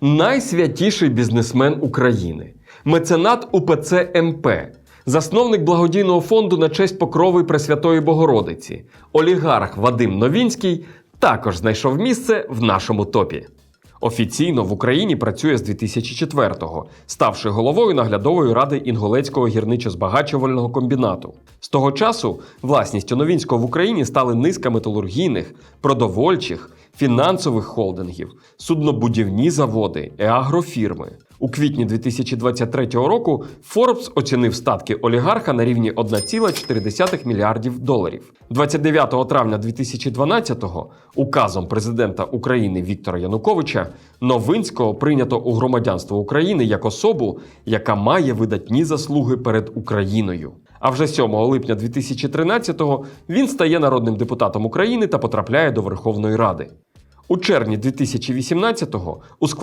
найсвятіший бізнесмен України, меценат УПЦ МП, засновник благодійного фонду на честь покрови Пресвятої Богородиці, олігарх Вадим Новінський також знайшов місце в нашому топі. Офіційно в Україні працює з 2004-го, ставши головою наглядової ради Інголецького гірничо-збагачувального комбінату. З того часу власністю Новінського в Україні стали низка металургійних, продовольчих, фінансових холдингів, суднобудівні заводи і агрофірми. У квітні 2023 року Forbes оцінив статки олігарха на рівні 1,4 мільярдів доларів. 29 травня 2012-го указом президента України Віктора Януковича Новинського прийнято у громадянство України як особу, яка має видатні заслуги перед Україною. А вже 7 липня 2013-го він стає народним депутатом України та потрапляє до Верховної Ради. У червні 2018-го у складі